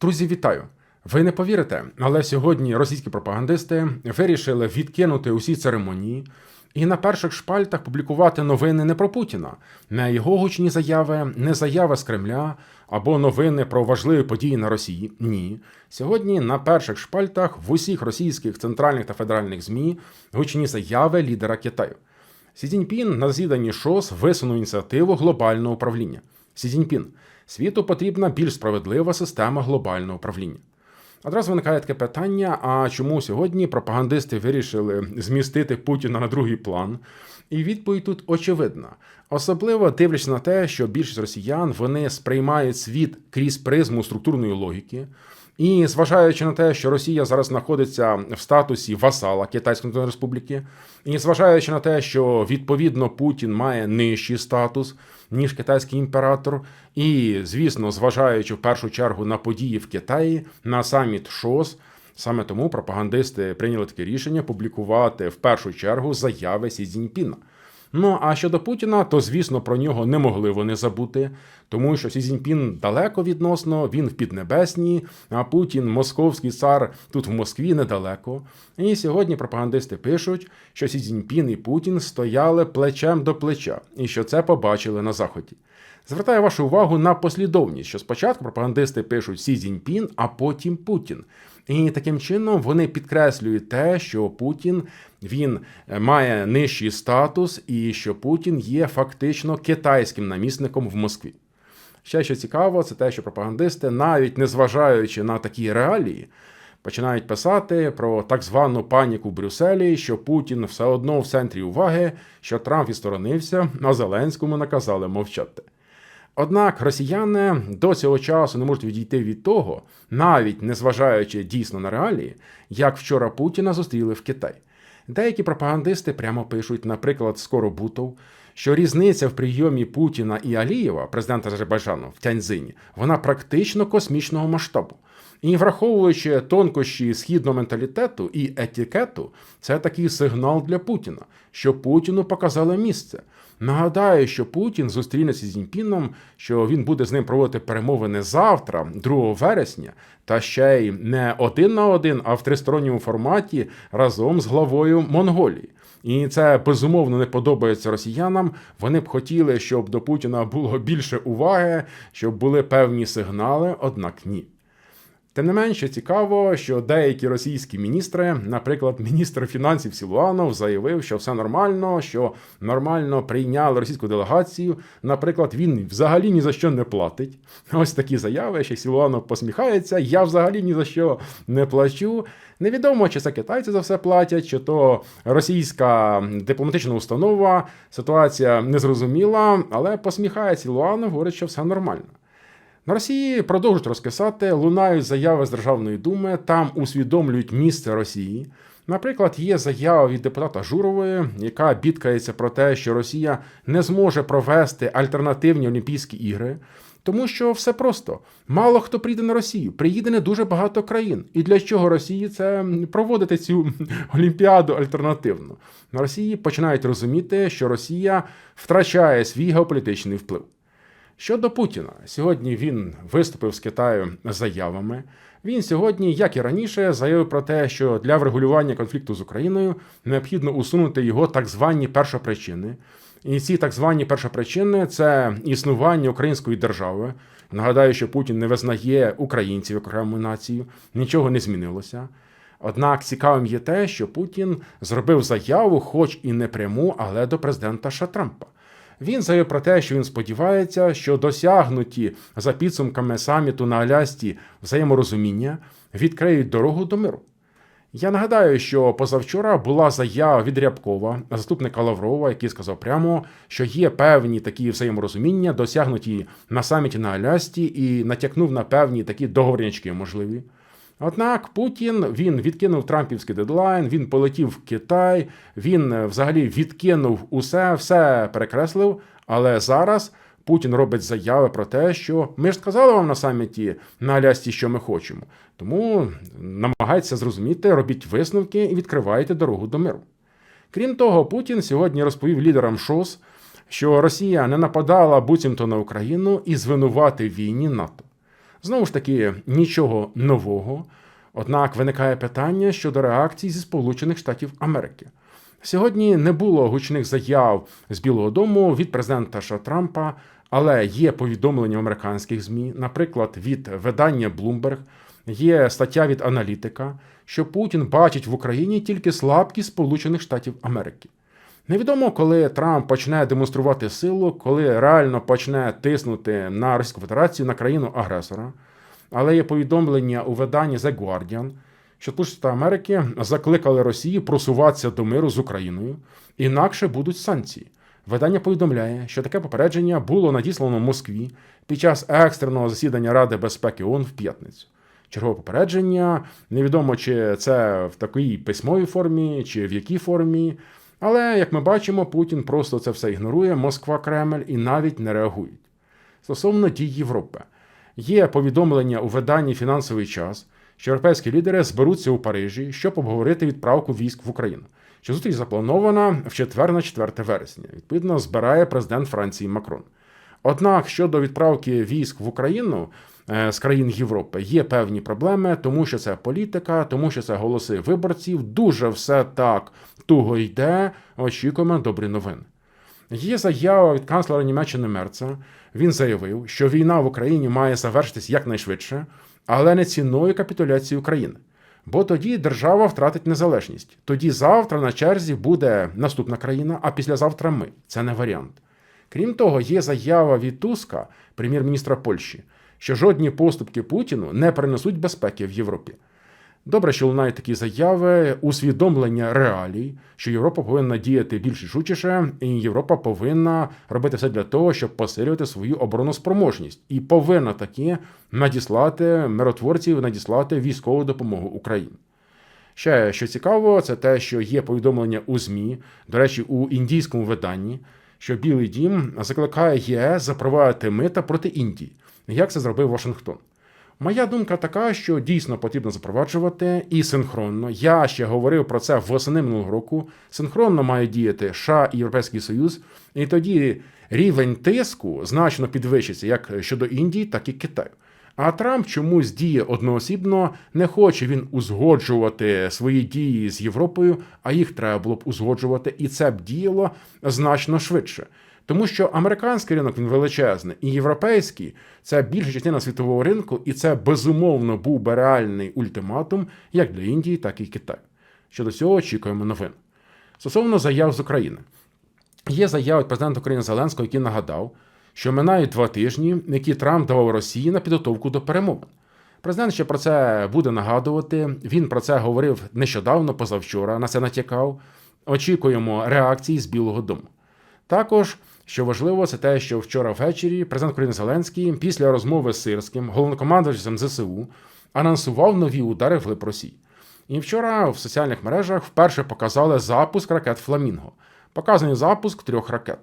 Друзі, вітаю! Ви не повірите, але сьогодні російські пропагандисти вирішили відкинути усі церемонії і на перших шпальтах публікувати новини не про Путіна, не його гучні заяви, не заяви з Кремля або новини про важливі події на Росії. Ні. Сьогодні на перших шпальтах в усіх російських центральних та федеральних ЗМІ гучні заяви лідера Китаю. Сі Цзіньпін на засіданні ШОС висунув ініціативу глобального управління. Сі Цзіньпін, світу потрібна більш справедлива система глобального управління. Одразу виникає таке питання: а чому сьогодні пропагандисти вирішили змістити Путіна на другий план? І відповідь тут очевидна. Особливо дивлячись на те, що більшість росіян вони сприймають світ крізь призму структурної логіки. І зважаючи на те, що Росія зараз знаходиться в статусі васала Китайської Республіки, і зважаючи на те, що відповідно Путін має нижчий статус ніж китайський імператор, і звісно, зважаючи в першу чергу на події в Китаї на саміт ШОС. Саме тому пропагандисти прийняли таке рішення публікувати в першу чергу заяви Сі Цзіньпіна. Ну а щодо Путіна, то звісно про нього не могли вони забути, тому що Сі Цзіньпін далеко відносно, він в Піднебесній, а Путін, московський цар, тут в Москві недалеко. І сьогодні пропагандисти пишуть, що Сі Цзіньпін і Путін стояли плечем до плеча, і що це побачили на заході. Звертаю вашу увагу на послідовність, що спочатку пропагандисти пишуть Сі Цзіньпін, а потім Путін. І таким чином вони підкреслюють те, що Путін він е, має нижчий статус, і що Путін є фактично китайським намісником в Москві. Ще що цікаво, це те, що пропагандисти, навіть незважаючи на такі реалії, починають писати про так звану паніку в Брюсселі, що Путін все одно в центрі уваги, що Трамп відсторонився, а Зеленському наказали мовчати. Однак росіяни до цього часу не можуть відійти від того, навіть незважаючи дійсно на реалії, як вчора Путіна зустріли в Китай. Деякі пропагандисти прямо пишуть, наприклад, Скоробутов, що різниця в прийомі Путіна і Алієва, президента Азербайджану, в Тяньзині, вона практично космічного масштабу. І враховуючи тонкощі східного менталітету і етикету, це такий сигнал для Путіна, що Путіну показали місце. Нагадаю, що Путін зустрінеться з Зіньпіном, що він буде з ним проводити перемовини завтра, 2 вересня, та ще й не один на один, а в тристоронньому форматі разом з главою Монголії. І це безумовно не подобається росіянам. Вони б хотіли, щоб до Путіна було більше уваги, щоб були певні сигнали, однак ні. Тим не менше цікаво, що деякі російські міністри, наприклад, міністр фінансів Сілуанов, заявив, що все нормально, що нормально прийняли російську делегацію. Наприклад, він взагалі ні за що не платить. Ось такі заяви, що Сілуанов посміхається. Я взагалі ні за що не плачу. Невідомо, чи це китайці за все платять, чи то російська дипломатична установа. Ситуація незрозуміла, але посміхає Сілуанов, говорить, що все нормально. На Росії продовжують розкисати, лунають заяви з Державної думи, там усвідомлюють місце Росії. Наприклад, є заява від депутата Журової, яка бідкається про те, що Росія не зможе провести альтернативні Олімпійські ігри, тому що все просто мало хто прийде на Росію, приїде не дуже багато країн. І для чого Росії це проводити цю олімпіаду альтернативну? На Росії починають розуміти, що Росія втрачає свій геополітичний вплив. Щодо Путіна, сьогодні він виступив з Китаю заявами. Він сьогодні, як і раніше, заявив про те, що для врегулювання конфлікту з Україною необхідно усунути його так звані першопричини. І ці так звані першопричини це існування української держави. Нагадаю, що Путін не визнає українців окрему націю, нічого не змінилося. Однак цікавим є те, що Путін зробив заяву, хоч і не пряму, але до президента Ша Трампа. Він заявив про те, що він сподівається, що досягнуті за підсумками саміту на Алясці взаєморозуміння відкриють дорогу до миру. Я нагадаю, що позавчора була заява від Рябкова, заступника Лаврова, який сказав прямо, що є певні такі взаєморозуміння, досягнуті на саміті на Алясці, і натякнув на певні такі договорнячки можливі. Однак Путін він відкинув Трампівський дедлайн, він полетів в Китай, він е, взагалі відкинув усе, все перекреслив. Але зараз Путін робить заяви про те, що ми ж сказали вам на саміті на Алясці, що ми хочемо. Тому намагається зрозуміти, робіть висновки і відкривайте дорогу до миру. Крім того, Путін сьогодні розповів лідерам ШОС, що Росія не нападала буцімто на Україну і звинувати війні НАТО. Знову ж таки, нічого нового. Однак виникає питання щодо реакцій зі Сполучених Штатів Америки. Сьогодні не було гучних заяв з Білого Дому від президента США Трампа, але є повідомлення американських ЗМІ, наприклад, від видання Bloomberg, є стаття від аналітика, що Путін бачить в Україні тільки слабкість Сполучених Штатів Америки. Невідомо, коли Трамп почне демонструвати силу, коли реально почне тиснути на Російську Федерацію на країну агресора. Але є повідомлення у виданні The Guardian, що Сполучені Америки закликали Росію просуватися до миру з Україною, інакше будуть санкції. Видання повідомляє, що таке попередження було надіслано Москві під час екстреного засідання Ради безпеки ООН в п'ятницю. Чергове попередження. Невідомо, чи це в такій письмовій формі, чи в якій формі. Але, як ми бачимо, Путін просто це все ігнорує, Москва, Кремль і навіть не реагують. Стосовно дій Європи, є повідомлення у виданні фінансовий час, що європейські лідери зберуться у Парижі, щоб обговорити відправку військ в Україну. Що зустріч запланована в четвер на 4 вересня. Відповідно, збирає президент Франції Макрон. Однак щодо відправки військ в Україну з країн Європи є певні проблеми, тому що це політика, тому що це голоси виборців. Дуже все так туго йде. Очікуємо добрі новини. Є заява від канцлера Німеччини Мерца. Він заявив, що війна в Україні має завершитись якнайшвидше, але не ціною капітуляції України. Бо тоді держава втратить незалежність. Тоді завтра на черзі буде наступна країна, а післязавтра ми. Це не варіант. Крім того, є заява від Туска, прем'єр-міністра Польщі, що жодні поступки Путіну не принесуть безпеки в Європі. Добре, що лунають такі заяви, усвідомлення реалій, що Європа повинна діяти більш рішучіше, і Європа повинна робити все для того, щоб посилювати свою обороноспроможність, і повинна таки надіслати миротворців, надіслати військову допомогу Україні. Ще що цікаво, це те, що є повідомлення у ЗМІ, до речі, у індійському виданні, що Білий Дім закликає ЄС запровадити мита проти Індії. Як це зробив Вашингтон? Моя думка така, що дійсно потрібно запроваджувати і синхронно. Я ще говорив про це восени минулого року. Синхронно має діяти США і Європейський Союз, і тоді рівень тиску значно підвищиться як щодо Індії, так і Китаю. А Трамп чомусь діє одноосібно, не хоче він узгоджувати свої дії з Європою, а їх треба було б узгоджувати, і це б діяло значно швидше. Тому що американський ринок він величезний, і європейський це більша частина світового ринку, і це безумовно був би реальний ультиматум як для Індії, так і Китаю. Щодо цього очікуємо новин. Стосовно заяв з України, є заява від президента України Зеленського, який нагадав, що минають два тижні, які Трамп давав Росії на підготовку до перемовин. Президент ще про це буде нагадувати. Він про це говорив нещодавно, позавчора, на це натякав. Очікуємо реакції з Білого Дому. Також, що важливо, це те, що вчора ввечері президент України Зеленський після розмови з Сирським, головнокомандувачем ЗСУ, анонсував нові удари в глиб Росії. І вчора в соціальних мережах вперше показали запуск ракет Фламінго. Показаний запуск трьох ракет.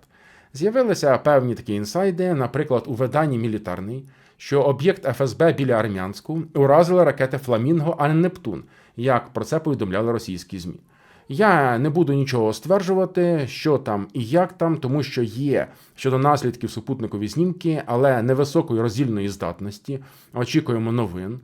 З'явилися певні такі інсайди, наприклад, у виданні мілітарний, що об'єкт ФСБ біля Армянську уразили ракети Фламінго, а не Нептун, як про це повідомляли російські ЗМІ. Я не буду нічого стверджувати, що там і як там, тому що є щодо наслідків супутникові знімки, але невисокої роздільної здатності. Очікуємо новин.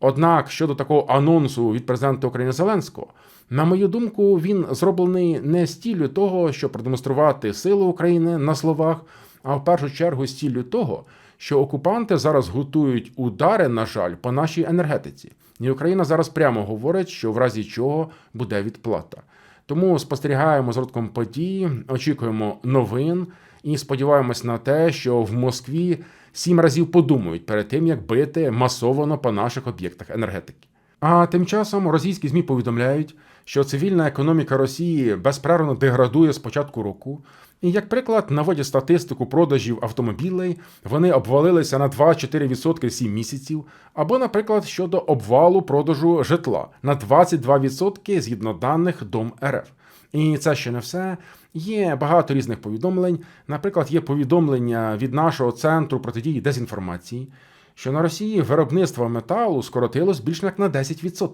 Однак щодо такого анонсу від президента України Зеленського, на мою думку, він зроблений не з ціллю того, щоб продемонструвати силу України на словах, а в першу чергу з ціллю того, що окупанти зараз готують удари, на жаль, по нашій енергетиці. І Україна зараз прямо говорить, що в разі чого буде відплата. Тому спостерігаємо з розвитком подій, очікуємо новин і сподіваємось на те, що в Москві сім разів подумають перед тим, як бити масовано по наших об'єктах енергетики. А тим часом російські змі повідомляють, що цивільна економіка Росії безперервно деградує з початку року. І як приклад, наводять статистику продажів автомобілей, вони обвалилися на 2-4% 7 місяців, або, наприклад, щодо обвалу продажу житла на 22% згідно даних Дом РФ. І це ще не все. Є багато різних повідомлень. Наприклад, є повідомлення від нашого центру протидії дезінформації, що на Росії виробництво металу скоротилось більш як на 10%.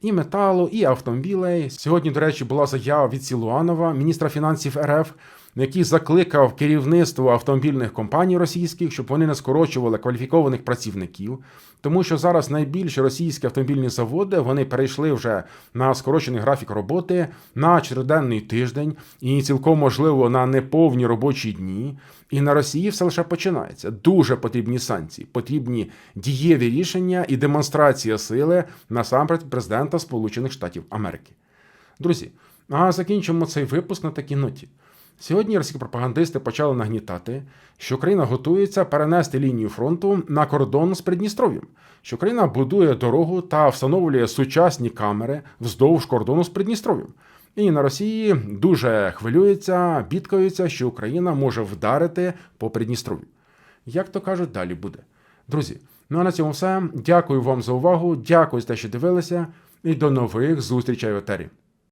І металу, і автомобілей. Сьогодні, до речі, була заява від Сілуанова, міністра фінансів РФ, який закликав керівництво автомобільних компаній російських, щоб вони не скорочували кваліфікованих працівників, тому що зараз найбільші російські автомобільні заводи вони перейшли вже на скорочений графік роботи на чотириденний тиждень і цілком можливо на неповні робочі дні. І на Росії все лише починається. Дуже потрібні санкції, потрібні дієві рішення і демонстрація сили насамперед президента Сполучених Штатів Америки. Друзі, а закінчимо цей випуск на такій ноті. Сьогодні російські пропагандисти почали нагнітати, що Україна готується перенести лінію фронту на кордон з Придністров'ям, що Україна будує дорогу та встановлює сучасні камери вздовж кордону з Придністров'ям. І на Росії дуже хвилюються, бідкаються, що Україна може вдарити по Придністров'ю. Як то кажуть, далі буде. Друзі, ну а на цьому все. Дякую вам за увагу. Дякую за те, що дивилися, і до нових зустрічей в етері.